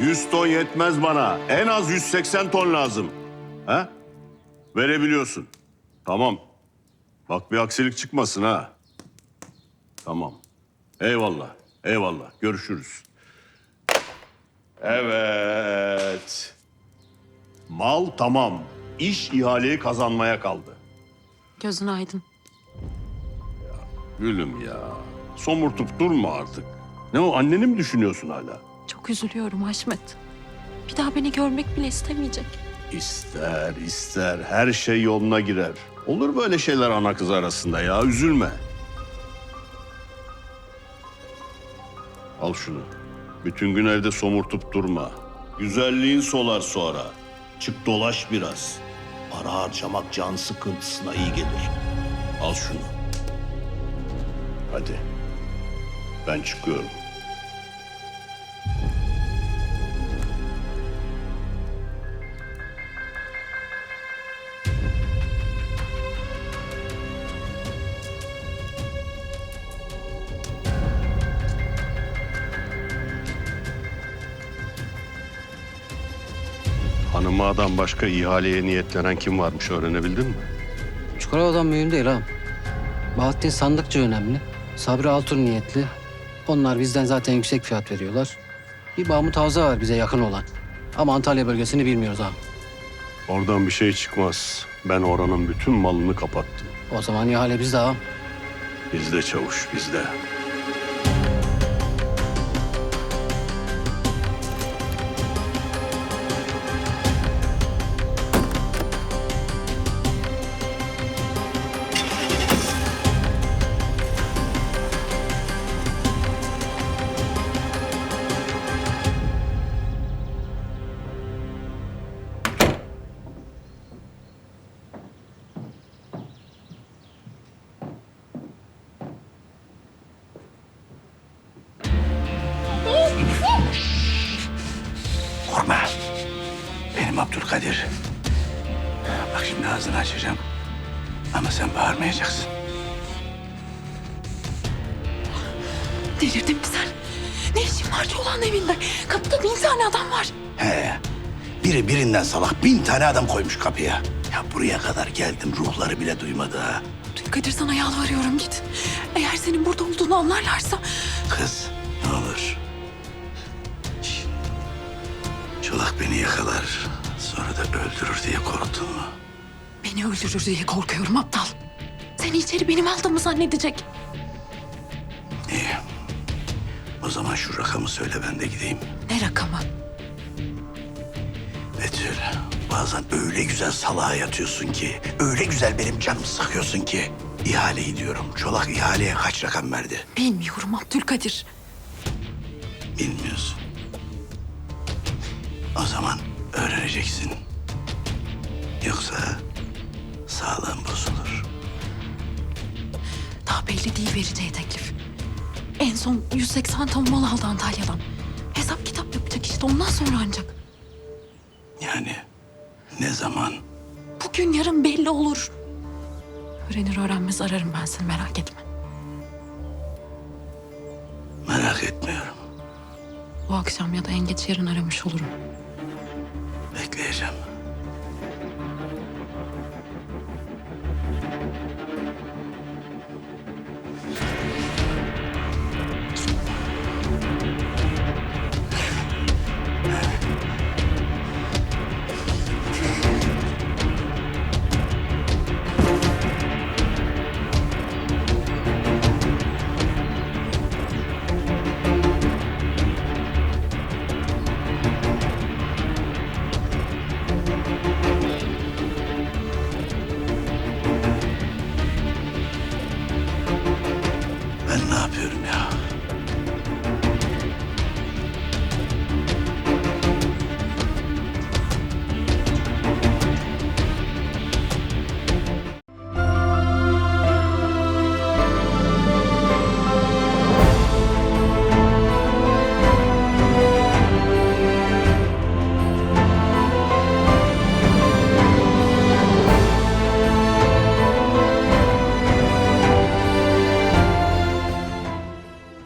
100 ton yetmez bana. En az 180 ton lazım. Ha? Verebiliyorsun. Tamam. Bak bir aksilik çıkmasın ha. Tamam. Eyvallah. Eyvallah. Görüşürüz. Evet. Mal tamam. İş ihaleyi kazanmaya kaldı. Gözün aydın. Gülüm ya. Somurtup durma artık. Ne o anneni mi düşünüyorsun hala? Çok üzülüyorum Haşmet. Bir daha beni görmek bile istemeyecek. İster ister her şey yoluna girer. Olur böyle şeyler ana kız arasında ya üzülme. Al şunu. Bütün gün evde somurtup durma. Güzelliğin solar sonra. Çık dolaş biraz. Para harcamak can sıkıntısına iyi gelir. Al şunu. Hadi. Ben çıkıyorum. Hanımadan başka ihaleye niyetlenen kim varmış öğrenebildin mi? Çukurova'dan mühim değil ha. Bahattin Sandıkçı önemli. Sabri Altun niyetli. Onlar bizden zaten yüksek fiyat veriyorlar. Bir Mahmut Havza var bize yakın olan. Ama Antalya bölgesini bilmiyoruz ha. Oradan bir şey çıkmaz. Ben oranın bütün malını kapattım. O zaman ihale bizde ha. Bizde çavuş, bizde. Bak şimdi ağzını açacağım. Ama sen bağırmayacaksın. Delirdin mi sen? Ne işin var Çolak'ın evinde? Kapıda bin tane adam var. He. Biri birinden salak bin tane adam koymuş kapıya. Ya buraya kadar geldim ruhları bile duymadı ha. Kadir sana yalvarıyorum git. Eğer senin burada olduğunu anlarlarsa... Kız ne olur. Çolak beni yakalar. Sonra da öldürür diye korktun mu? Beni öldürür diye korkuyorum aptal. Seni içeri benim aldığımı zannedecek. İyi. O zaman şu rakamı söyle ben de gideyim. Ne rakamı? Betül, bazen öyle güzel salağa yatıyorsun ki, öyle güzel benim canımı sıkıyorsun ki. İhaleyi diyorum. Çolak ihaleye kaç rakam verdi? Bilmiyorum Abdülkadir. Bilmiyorsun. O zaman öğreneceksin. Yoksa sağlığın bozulur. Daha belli değil vereceği teklif. En son 180 ton mal aldı Antalya'dan. Hesap kitap yapacak işte ondan sonra ancak. Yani ne zaman? Bugün yarın belli olur. Öğrenir öğrenmez ararım ben seni merak etme. Merak etmiyorum. Bu akşam ya da en geç yarın aramış olurum. Bekleyeceğim. ben ne yapıyorum?